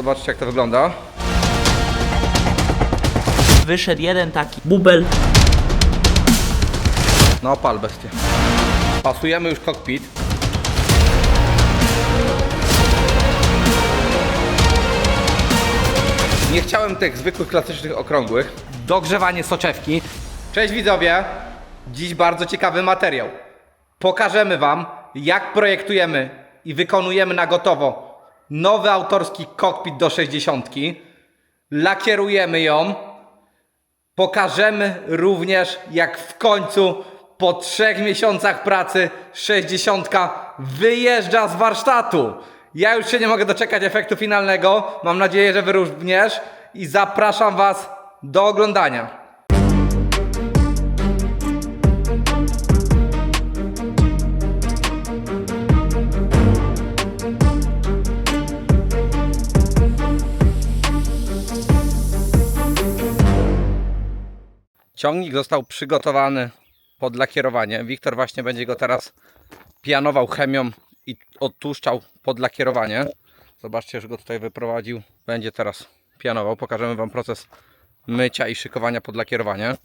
Zobaczcie jak to wygląda. Wyszedł jeden taki bubel. No pal bestie. Pasujemy już kokpit. Nie chciałem tych zwykłych, klasycznych, okrągłych. Dogrzewanie soczewki. Cześć widzowie! Dziś bardzo ciekawy materiał. Pokażemy Wam, jak projektujemy i wykonujemy na gotowo nowy autorski kokpit do 60. Lakierujemy ją. Pokażemy również, jak w końcu po trzech miesiącach pracy 60 wyjeżdża z warsztatu. Ja już się nie mogę doczekać efektu finalnego. Mam nadzieję, że Wy również. I zapraszam Was do oglądania. Ciągnik został przygotowany pod lakierowanie. Wiktor właśnie będzie go teraz pianował chemią i odtłuszczał pod lakierowanie. Zobaczcie, że go tutaj wyprowadził. Będzie teraz pianował. Pokażemy Wam proces mycia i szykowania pod lakierowanie.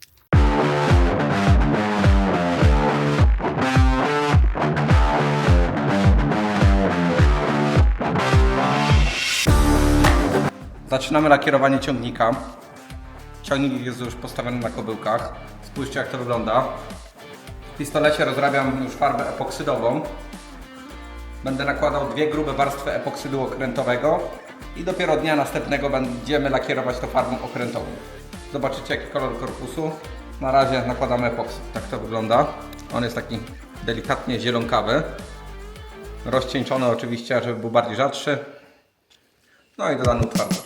Zaczynamy lakierowanie ciągnika. Ciągnik jest już postawiony na kobyłkach. Spójrzcie jak to wygląda. W pistolecie rozrabiam już farbę epoksydową. Będę nakładał dwie grube warstwy epoksydu okrętowego i dopiero dnia następnego będziemy lakierować to farbą okrętową. Zobaczycie jaki kolor korpusu. Na razie nakładamy epoksyd. Tak to wygląda. On jest taki delikatnie zielonkawy. Rozcieńczony oczywiście, żeby był bardziej rzadszy. No i dodany utwardzacz.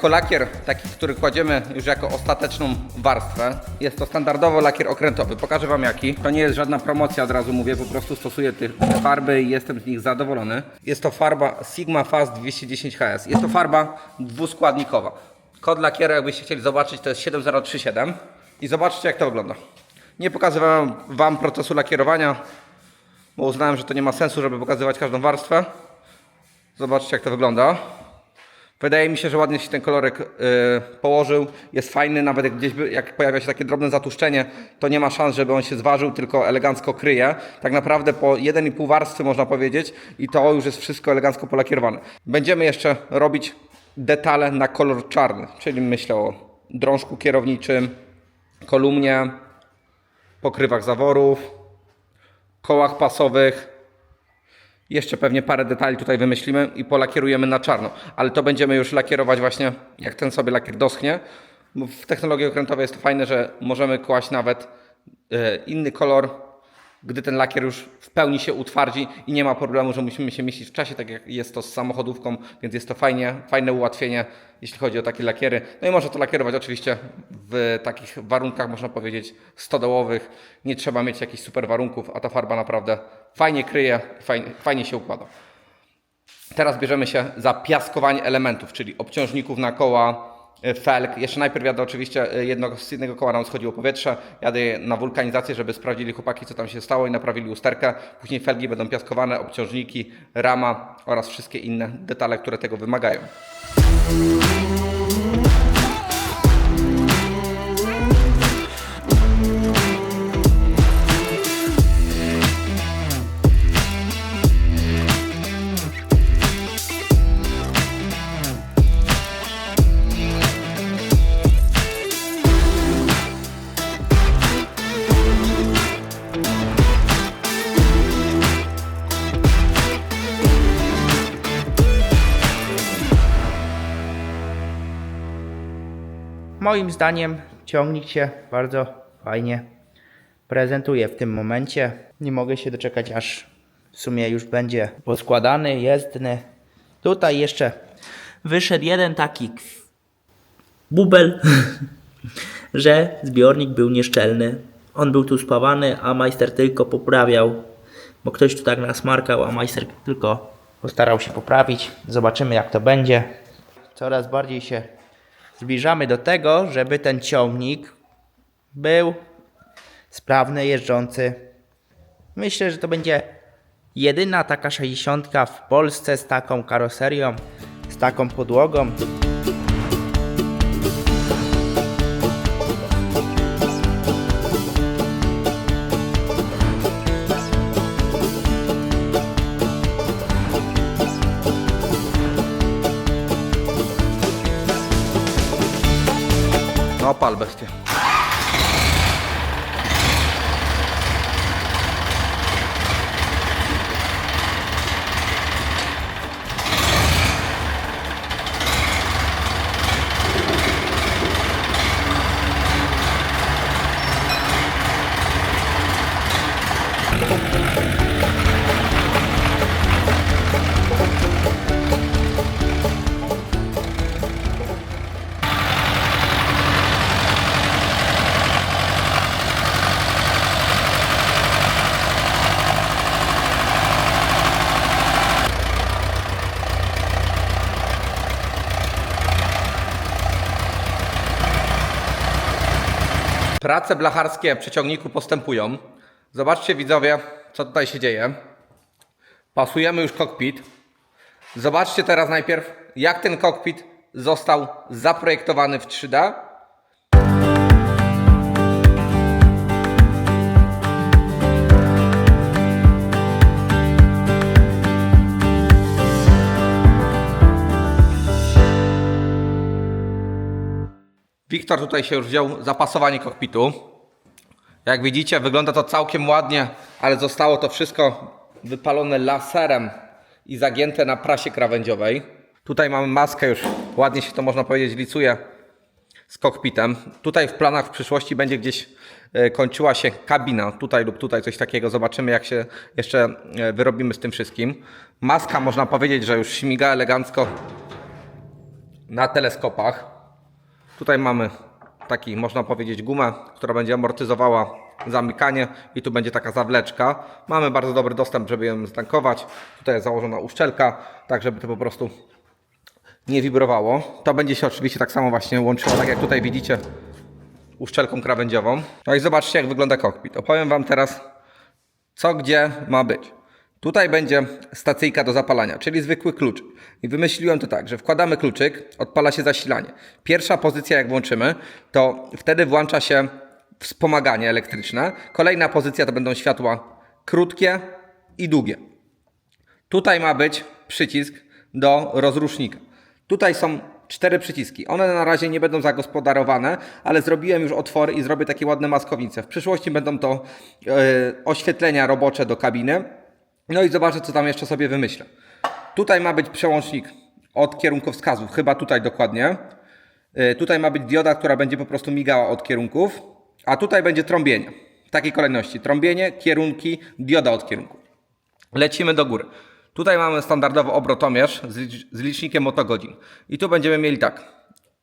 Jako lakier, taki, który kładziemy już jako ostateczną warstwę, jest to standardowo lakier okrętowy. Pokażę Wam jaki. To nie jest żadna promocja, od razu mówię, po prostu stosuję te farby i jestem z nich zadowolony. Jest to farba Sigma Fast 210 HS. Jest to farba dwuskładnikowa. Kod lakieru, jakbyście chcieli zobaczyć, to jest 7037. I zobaczcie jak to wygląda. Nie pokazywałem Wam procesu lakierowania, bo uznałem, że to nie ma sensu, żeby pokazywać każdą warstwę. Zobaczcie jak to wygląda. Wydaje mi się, że ładnie się ten kolorek y, położył. Jest fajny, nawet jak gdzieś jak pojawia się takie drobne zatuszczenie, to nie ma szans, żeby on się zważył, tylko elegancko kryje. Tak naprawdę po 1,5 warstwy można powiedzieć i to już jest wszystko elegancko polakierowane. Będziemy jeszcze robić detale na kolor czarny, czyli myślę o drążku kierowniczym, kolumnie, pokrywach zaworów, kołach pasowych, jeszcze pewnie parę detali tutaj wymyślimy i polakierujemy na czarno, ale to będziemy już lakierować właśnie jak ten sobie lakier doschnie. W technologii okrętowej jest to fajne, że możemy kłaść nawet e, inny kolor, gdy ten lakier już w pełni się utwardzi i nie ma problemu, że musimy się mieścić w czasie, tak jak jest to z samochodówką, więc jest to fajnie, fajne ułatwienie, jeśli chodzi o takie lakiery. No i można to lakierować oczywiście w takich warunkach, można powiedzieć, stodołowych. Nie trzeba mieć jakichś super warunków, a ta farba naprawdę fajnie kryje, fajnie, fajnie się układa. Teraz bierzemy się za piaskowanie elementów, czyli obciążników na koła, e, felg. Jeszcze najpierw jadę oczywiście e, jedno, z jednego koła nam schodziło powietrze. Jadę na wulkanizację, żeby sprawdzili chłopaki, co tam się stało i naprawili usterkę. Później felgi będą piaskowane, obciążniki, rama oraz wszystkie inne detale, które tego wymagają. Moim zdaniem ciągnik się bardzo fajnie prezentuje w tym momencie. Nie mogę się doczekać, aż w sumie już będzie poskładany, jezdny. Tutaj jeszcze wyszedł jeden taki bubel, że zbiornik był nieszczelny. On był tu spawany, a majster tylko poprawiał, bo ktoś tu tak nasmarkał, a majster tylko postarał się poprawić. Zobaczymy jak to będzie. Coraz bardziej się zbliżamy do tego, żeby ten ciągnik był sprawny, jeżdżący. Myślę, że to będzie jedyna taka 60 w Polsce z taką karoserią, z taką podłogą. Prace blacharskie przy ciągniku postępują. Zobaczcie widzowie, co tutaj się dzieje. Pasujemy już kokpit. Zobaczcie teraz najpierw, jak ten kokpit został zaprojektowany w 3D. Wiktor tutaj się już wziął za pasowanie kokpitu. Jak widzicie, wygląda to całkiem ładnie, ale zostało to wszystko wypalone laserem i zagięte na prasie krawędziowej. Tutaj mamy maskę już, ładnie się to można powiedzieć licuje z kokpitem. Tutaj w planach w przyszłości będzie gdzieś e, kończyła się kabina, tutaj lub tutaj coś takiego. Zobaczymy jak się jeszcze e, wyrobimy z tym wszystkim. Maska można powiedzieć, że już śmiga elegancko na teleskopach. Tutaj mamy taki, można powiedzieć, gumę, która będzie amortyzowała zamykanie i tu będzie taka zawleczka. Mamy bardzo dobry dostęp, żeby ją ztankować. Tutaj jest założona uszczelka, tak żeby to po prostu nie wibrowało. To będzie się oczywiście tak samo właśnie łączyło, tak jak tutaj widzicie, uszczelką krawędziową. No i zobaczcie, jak wygląda kokpit. Opowiem Wam teraz, co gdzie ma być. Tutaj będzie stacyjka do zapalania, czyli zwykły klucz. I wymyśliłem to tak, że wkładamy kluczyk, odpala się zasilanie. Pierwsza pozycja, jak włączymy, to wtedy włącza się wspomaganie elektryczne. Kolejna pozycja to będą światła krótkie i długie. Tutaj ma być przycisk do rozrusznika. Tutaj są cztery przyciski. One na razie nie będą zagospodarowane, ale zrobiłem już otwory i zrobię takie ładne maskownice. W przyszłości będą to e, oświetlenia robocze do kabiny. No i zobaczę, co tam jeszcze sobie wymyślę. Tutaj ma być przełącznik od kierunkowskazów, chyba tutaj dokładnie. E, Tutaj ma być dioda, która będzie po prostu migała od kierunków, a tutaj będzie trąbienie. W takiej kolejności. Trąbienie, kierunki, dioda od kierunku. Lecimy do góry. Tutaj mamy standardowo obrotomierz z, licz- z licznikiem motogodzin. I tu będziemy mieli tak.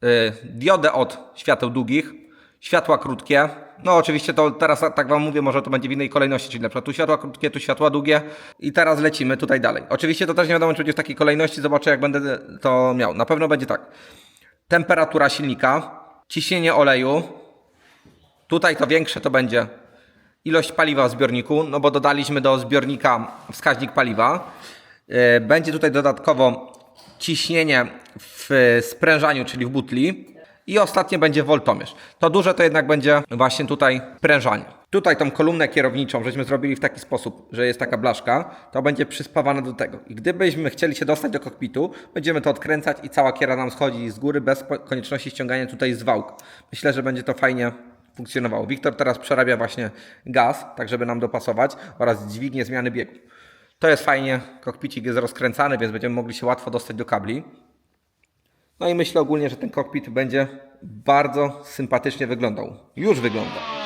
Yy, diodę od świateł długich, światła krótkie. No oczywiście to teraz tak Wam mówię, może to będzie w innej kolejności, czyli na przykład tu światła krótkie, tu światła długie i teraz lecimy tutaj dalej. Oczywiście to też nie wiadomo, czy będzie w takiej kolejności, zobaczę jak będę to miał. Na pewno będzie tak. Temperatura silnika, ciśnienie oleju, Tutaj to większe to będzie ilość paliwa w zbiorniku, no bo dodaliśmy do zbiornika wskaźnik paliwa. E, Będzie tutaj dodatkowo ciśnienie w sprężaniu, czyli w butli. I ostatnie będzie woltomierz. To duże to jednak będzie właśnie tutaj prężanie. Tutaj tą kolumnę kierowniczą, żeśmy zrobili w taki sposób, że jest taka blaszka, to będzie przyspawane do tego. I gdybyśmy chcieli się dostać do kokpitu, będziemy to odkręcać i cała kiera nam schodzi z góry bez konieczności ściągania tutaj z wałka. Myślę, że będzie to fajnie funkcjonowało. Wiktor teraz przerabia właśnie gaz, tak żeby nam dopasować oraz dźwignię zmiany biegu. To jest fajnie, kokpicik jest rozkręcany, więc będziemy mogli się łatwo dostać do kabli. No i myślę ogólnie, że ten kokpit będzie bardzo sympatycznie wyglądał. Już wygląda.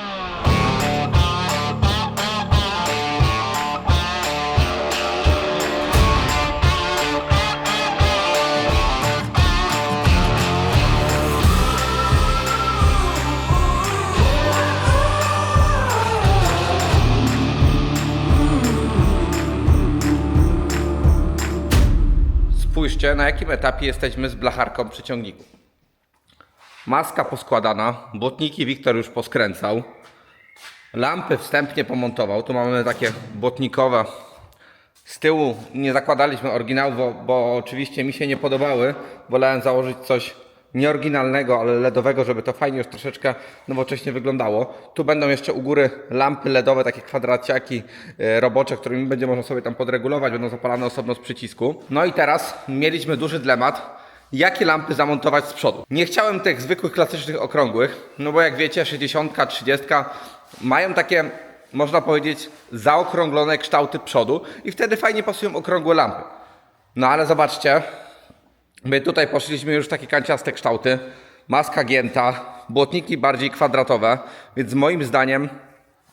Na jakim etapie jesteśmy z blacharką przy ciągniku. Maska poskładana, błotniki Wiktor już poskręcał, lampy wstępnie pomontował. Tu mamy takie błotnikowe. Z tyłu nie zakładaliśmy oryginału, bo, bo oczywiście mi się nie podobały. Wolałem założyć coś nieoryginalnego, ale LEDowego, żeby to fajnie już troszeczkę nowocześnie wyglądało. Tu będą jeszcze u góry lampy LEDowe, takie kwadraciaki e, robocze, którymi będzie można sobie tam podregulować, będą zapalane osobno z przycisku. No i teraz mieliśmy duży dylemat, jakie lampy zamontować z przodu. Nie chciałem tych zwykłych, klasycznych, okrągłych, no bo jak wiecie, 60, 30 mają takie, można powiedzieć, zaokrąglone kształty przodu i wtedy fajnie pasują okrągłe lampy. No ale zobaczcie, My tutaj poszliśmy już w takie kanciaste kształty. Maska gięta, błotniki bardziej kwadratowe, więc moim zdaniem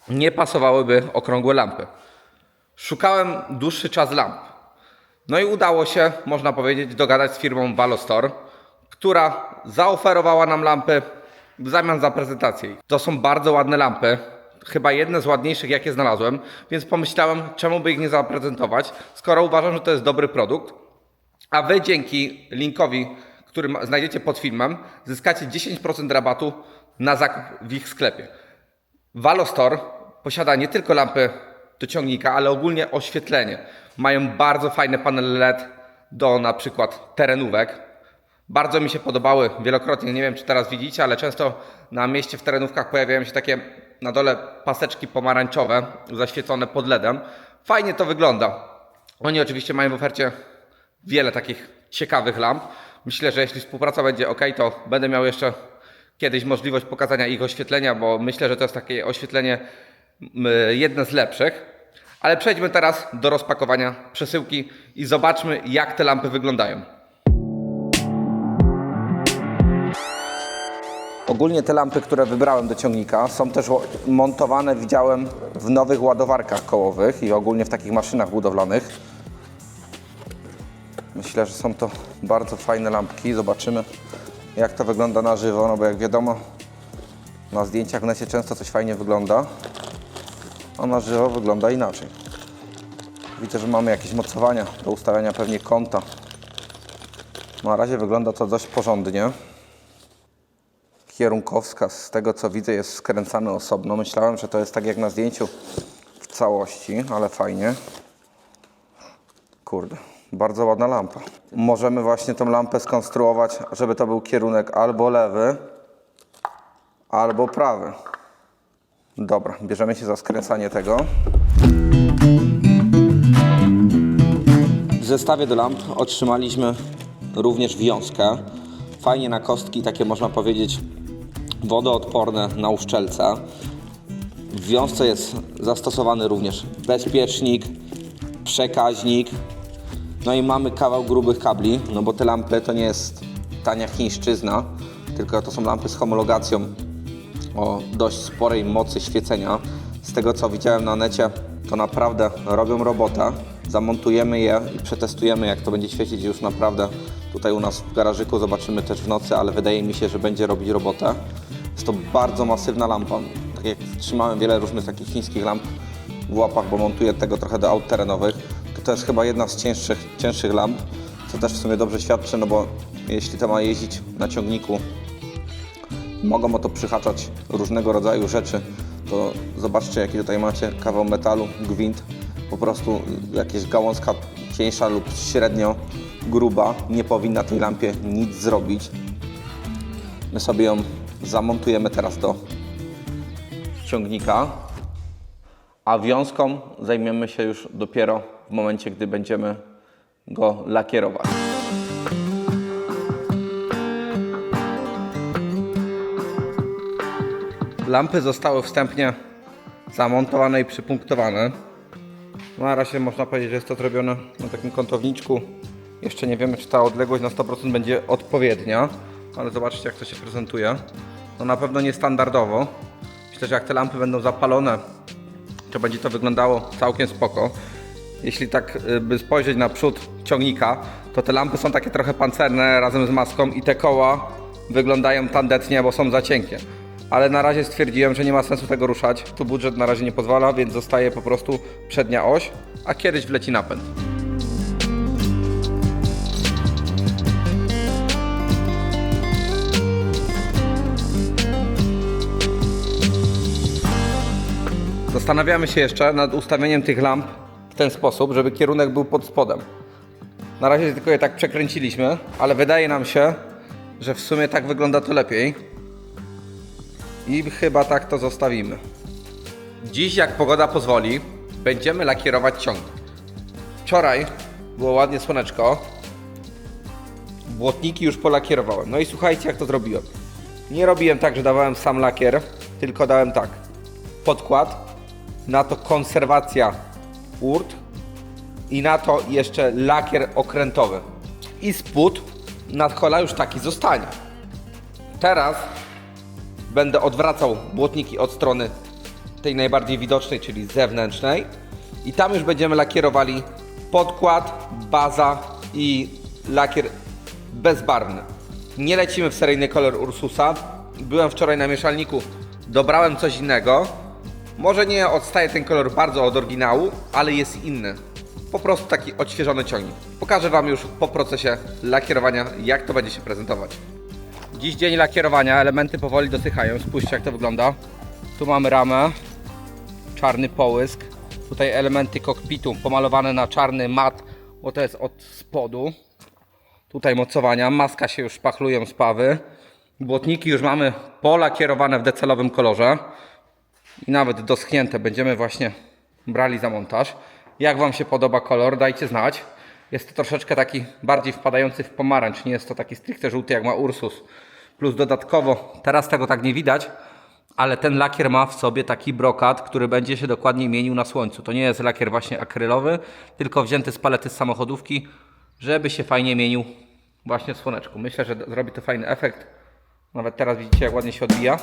nie pasowałyby okrągłe lampy. Szukałem dłuższy czas lamp. No i udało się, można powiedzieć, dogadać z firmą Valostor, która zaoferowała nam lampy w zamian za prezentację. To są bardzo ładne lampy, chyba jedne z ładniejszych, jakie znalazłem, więc pomyślałem, czemu by ich nie zaprezentować, skoro uważam, że to jest dobry produkt. A wy dzięki linkowi, który znajdziecie pod filmem, zyskacie 10% rabatu na zakup w ich sklepie. Valostor posiada nie tylko lampy do ciągnika, ale ogólnie oświetlenie. Mają bardzo fajne panele LED do na przykład terenówek. Bardzo mi się podobały wielokrotnie, nie wiem czy teraz widzicie, ale często na mieście w terenówkach pojawiają się takie na dole paseczki pomarańczowe, zaświecone pod LEDem. Fajnie to wygląda. Oni oczywiście mają w ofercie wiele takich ciekawych lamp. Myślę, że jeśli współpraca będzie ok, to będę miał jeszcze kiedyś możliwość pokazania ich oświetlenia, bo myślę, że to jest takie oświetlenie jedne z lepszych. Ale przejdźmy teraz do rozpakowania przesyłki i zobaczmy, jak te lampy wyglądają. Ogólnie te lampy, które wybrałem do ciągnika, są też montowane, widziałem, w nowych ładowarkach kołowych i ogólnie w takich maszynach budowlanych. Myślę, że są to bardzo fajne lampki. Zobaczymy, jak to wygląda na żywo, no bo jak wiadomo, na zdjęciach w necie często coś fajnie wygląda, a na żywo wygląda inaczej. Widzę, że mamy jakieś mocowania do ustawiania pewnie kąta. Na razie wygląda to dość porządnie. Kierunkowskaz, z tego co widzę, jest skręcany osobno. Myślałem, że to jest tak jak na zdjęciu w całości, ale fajnie. Kurde, bardzo ładna lampa. Możemy właśnie tą lampę skonstruować, żeby to był kierunek albo lewy, albo prawy. Dobra, bierzemy się za skręcanie tego. W zestawie do lamp otrzymaliśmy również wiązkę. Fajnie na kostki, takie można powiedzieć wodoodporne na uszczelce. W wiązce jest zastosowany również bezpiecznik, przekaźnik, no i mamy kawał grubych kabli, no bo te lampy to nie jest tania chińszczyzna, tylko to są lampy z homologacją o dość sporej mocy świecenia. Z tego co widziałem na necie, to naprawdę robią robotę. Zamontujemy je i przetestujemy, jak to będzie świecić już naprawdę tutaj u nas w garażyku. Zobaczymy też w nocy, ale wydaje mi się, że będzie robić robotę. Jest to bardzo masywna lampa. Tak jak trzymałem wiele różnych takich chińskich lamp w łapach, bo montuję tego trochę do aut terenowych, to jest chyba jedna z cięższych, cięższych lamp, co też w sumie dobrze świadczy, no bo jeśli to ma jeździć na ciągniku mogą o to przyhaczać różnego rodzaju rzeczy, to zobaczcie jaki tutaj macie kawał metalu, gwint, po prostu jakieś gałązka cieńsza lub średnio gruba nie powinna tej lampie nic zrobić. My sobie ją zamontujemy teraz do ciągnika, a wiązką zajmiemy się już dopiero w momencie, gdy będziemy go lakierować. Lampy zostały wstępnie zamontowane i przypunktowane. No, Na razie można powiedzieć, że jest to zrobione na takim kątowniczku. Jeszcze nie wiemy, czy ta odległość na 100% będzie odpowiednia, ale zobaczcie, jak to się prezentuje. No na pewno niestandardowo. Myślę, że jak te lampy będą zapalone, to będzie to wyglądało całkiem spoko jeśli tak y, by spojrzeć na przód ciągnika, to te lampy są takie trochę pancerne razem z maską i te koła wyglądają tandetnie, bo są za cienkie. Ale na razie stwierdziłem, że nie ma sensu tego ruszać. Tu budżet na razie nie pozwala, więc zostaje po prostu przednia oś, a kiedyś wleci napęd. Zastanawiamy się jeszcze nad ustawieniem tych lamp ten sposób, żeby kierunek był pod spodem. Na razie tylko je tak przekręciliśmy, ale wydaje nam się, że w sumie tak wygląda to lepiej. I chyba tak to zostawimy. Dziś, jak pogoda pozwoli, będziemy lakierować ciągnik. Wczoraj było ładnie słoneczko. Błotniki już polakierowałem. No i słuchajcie, jak to zrobiłem. Nie robiłem tak, że dawałem sam lakier, tylko dałem tak. Podkład, na to konserwacja urt i na to jeszcze lakier okrętowy. I spód nad kola już taki zostanie. Teraz będę odwracał błotniki od strony tej najbardziej widocznej, czyli zewnętrznej. I tam już będziemy lakierowali podkład, baza i lakier bezbarwny. Nie lecimy w seryjny kolor Ursusa. Byłem wczoraj na mieszalniku, dobrałem coś innego. Może nie odstaje ten kolor bardzo od oryginału, ale jest inny. Po prostu taki odświeżony ciągnik. Pokażę Wam już po procesie lakierowania, jak to będzie się prezentować. Dziś dzień lakierowania, elementy powoli dosychają. Spójrzcie jak to wygląda. Tu mamy ramę, czarny połysk. Tutaj elementy kokpitu pomalowane na czarny mat, bo to jest od spodu. Tutaj mocowania, maska się już szpachlują z pawy. Błotniki już mamy polakierowane w decelowym kolorze. I nawet doschnięte będziemy właśnie brali za montaż. Jak Wam się podoba kolor, dajcie znać. Jest to troszeczkę taki bardziej wpadający w pomarańcz, nie jest to taki stricte żółty jak ma Ursus. Plus dodatkowo, teraz tego tak nie widać, ale ten lakier ma w sobie taki brokat, który będzie się dokładnie mienił na słońcu. To nie jest lakier właśnie akrylowy, tylko wzięty z palety z samochodówki, żeby się fajnie mienił właśnie w słoneczku. Myślę, że zrobi to fajny efekt. Nawet teraz widzicie jak ładnie się odbija.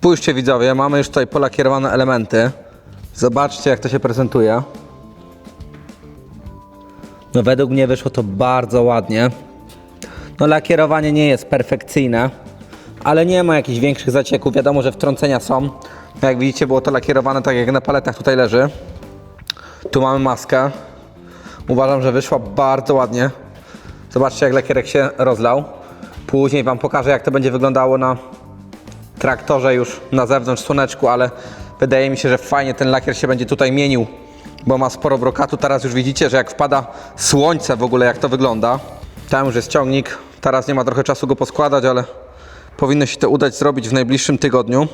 Spójrzcie widzowie, mamy już tutaj polakierowane elementy. Zobaczcie jak to się prezentuje. No według mnie wyszło to bardzo ładnie. No lakierowanie nie jest perfekcyjne, ale nie ma jakichś większych zacieków. Wiadomo, że wtrącenia są. Jak widzicie było to lakierowane tak jak na paletach tutaj leży. Tu mamy maskę. Uważam, że wyszła bardzo ładnie. Zobaczcie jak lakierek się rozlał. Później Wam pokażę jak to będzie wyglądało na traktorze już na zewnątrz słoneczku, ale wydaje mi się, że fajnie ten lakier się będzie tutaj mienił, bo ma sporo brokatu. Teraz już widzicie, że jak wpada słońce w ogóle, jak to wygląda. Tam już jest ciągnik, teraz nie ma trochę czasu go poskładać, ale powinno się to udać zrobić w najbliższym tygodniu.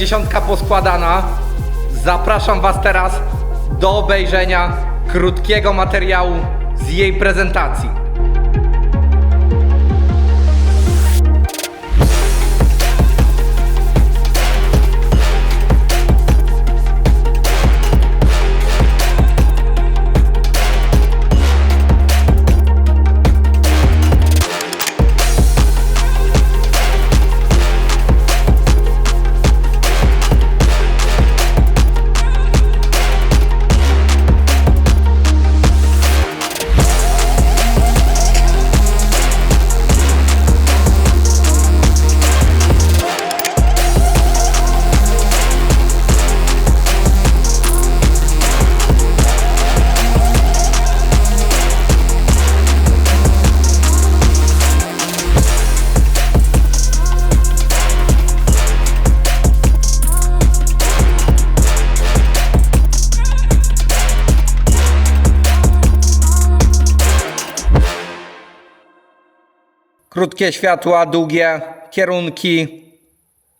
Sześćdziesiątka poskładana. Zapraszam Was teraz do obejrzenia krótkiego materiału z jej prezentacji. Krótkie światła, długie kierunki,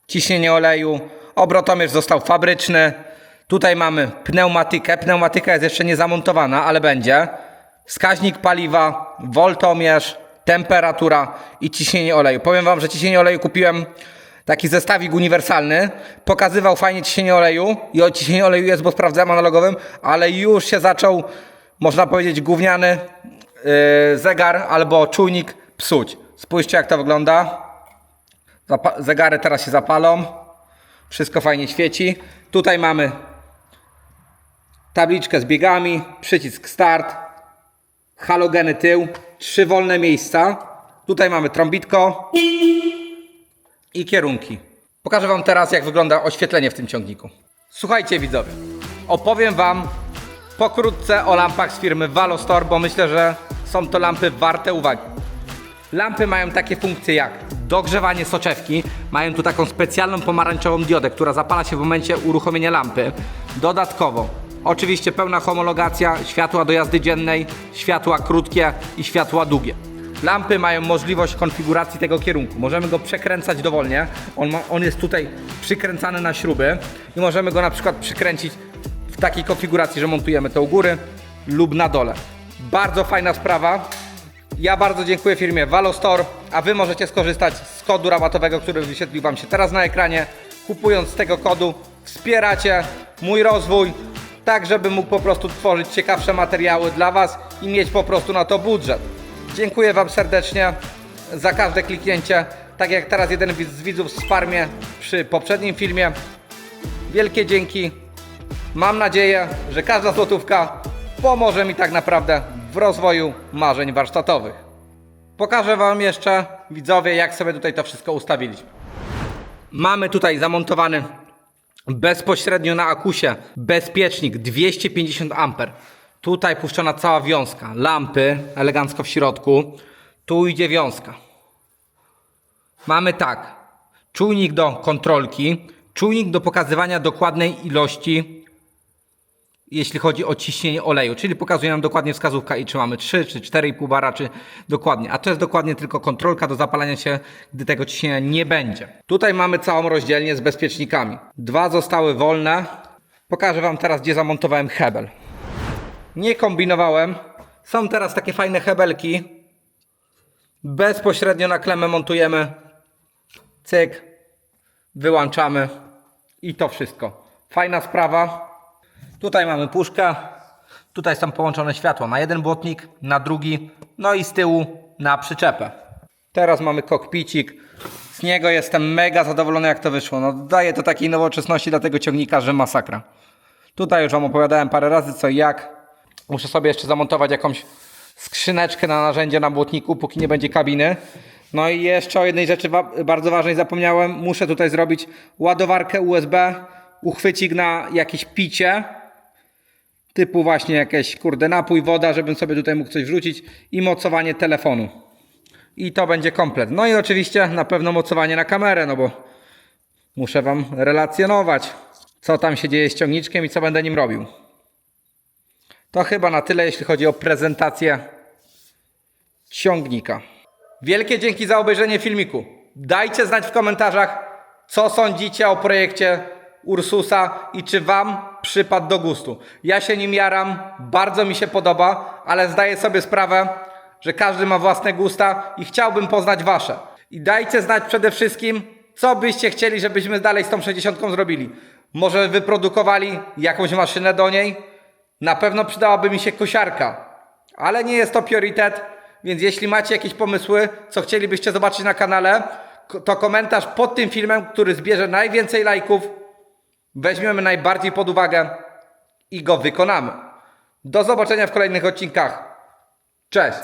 ciśnienie oleju. Obrotomierz został fabryczny. Tutaj mamy pneumatykę. Pneumatyka jest jeszcze nie zamontowana, ale będzie. Wskaźnik paliwa, woltomierz, temperatura i ciśnienie oleju. Powiem Wam, że ciśnienie oleju kupiłem taki zestawik uniwersalny. Pokazywał fajnie ciśnienie oleju i o oleju jest, bo sprawdzałem analogowym, ale już się zaczął, można powiedzieć, gówniany yy, zegar albo czujnik psuć. Spójrzcie jak to wygląda. Zegary teraz się zapalą. Wszystko fajnie świeci. Tutaj mamy tabliczkę z biegami, przycisk start, halogeny tył, trzy wolne miejsca. Tutaj mamy trąbitko i kierunki. Pokażę Wam teraz, jak wygląda oświetlenie w tym ciągniku. Słuchajcie, widzowie, opowiem Wam pokrótce o lampach z firmy Valostor, bo myślę, że są to lampy warte uwagi. Lampy mają takie funkcje jak dogrzewanie soczewki, mają tu taką specjalną pomarańczową diodę, która zapala się w momencie uruchomienia lampy. Dodatkowo, oczywiście pełna homologacja światła do jazdy dziennej, światła krótkie i światła długie. Lampy mają możliwość konfiguracji tego kierunku. Możemy go przekręcać dowolnie. On, ma, on jest tutaj przykręcany na śruby i możemy go na przykład przykręcić w takiej konfiguracji, że montujemy to u góry lub na dole. Bardzo fajna sprawa. Ja bardzo dziękuję firmie Valostor, a Wy możecie skorzystać z kodu rabatowego, który wyświetlił Wam się teraz na ekranie. Kupując z tego kodu wspieracie mój rozwój, tak żeby mógł po prostu tworzyć ciekawsze materiały dla Was i mieć po prostu na to budżet. Dziękuję Wam serdecznie za każde kliknięcie. Tak jak teraz jeden z widzów z Farmie przy poprzednim filmie. Wielkie dzięki. Mam nadzieję, że każda złotówka pomoże mi tak naprawdę w rozwoju marzeń warsztatowych. Pokażę Wam jeszcze, widzowie, jak sobie tutaj to wszystko ustawiliśmy. Mamy tutaj zamontowany bezpośrednio na akusie bezpiecznik 250 A. Tutaj puszczona cała wiązka, lampy elegancko w środku. Tu idzie wiązka. Mamy tak, czujnik do kontrolki, czujnik do pokazywania dokładnej ilości, jeśli chodzi o ciśnienie oleju, czyli pokazuje nam dokładnie wskazówka i czy mamy 3 czy 4,5 bara, czy dokładnie. A to jest dokładnie tylko kontrolka do zapalania się, gdy tego ciśnienia nie będzie. Tutaj mamy całą rozdzielnię z bezpiecznikami. Dwa zostały wolne. Pokażę Wam teraz, gdzie zamontowałem hebel. Nie kombinowałem. Są teraz takie fajne hebelki. Bezpośrednio na klemę montujemy. Cyk. Wyłączamy. I to wszystko. Fajna sprawa. Tutaj mamy puszkę. Tutaj są połączone światła na jeden błotnik, na drugi, no i z tyłu na przyczepę. Teraz mamy kokpicik. Z niego jestem mega zadowolony jak to wyszło. No, daje to takiej nowoczesności dla tego ciągnika, że masakra. Tutaj już Wam opowiadałem parę razy co i jak. Muszę sobie jeszcze zamontować jakąś skrzyneczkę na narzędzie na błotniku, póki nie będzie kabiny. No i jeszcze o jednej rzeczy bardzo ważnej zapomniałem. Muszę tutaj zrobić ładowarkę USB, uchwycik na jakieś picie, typu właśnie jakieś kurde napój, woda, żebym sobie tutaj mógł coś wrzucić i mocowanie telefonu. I to będzie komplet. No i oczywiście na pewno mocowanie na kamerę, no bo muszę Wam relacjonować, co tam się dzieje z ciągniczkiem i co będę nim robił. To chyba na tyle, jeśli chodzi o prezentację ciągnika. Wielkie dzięki za obejrzenie filmiku. Dajcie znać w komentarzach, co sądzicie o projekcie Ursusa i czy Wam przypadł do gustu. Ja się nim jaram, bardzo mi się podoba, ale zdaję sobie sprawę, że każdy ma własne gusta i chciałbym poznać Wasze. I dajcie znać przede wszystkim, co byście chcieli, żebyśmy dalej z tą 60 zrobili. Może wyprodukowali jakąś maszynę do niej? Na pewno przydałaby mi się kosiarka, ale nie jest to priorytet, więc jeśli macie jakieś pomysły, co chcielibyście zobaczyć na kanale, to komentarz pod tym filmem, który zbierze najwięcej lajków, weźmiemy najbardziej pod uwagę i go wykonamy. Do zobaczenia w kolejnych odcinkach. Cześć!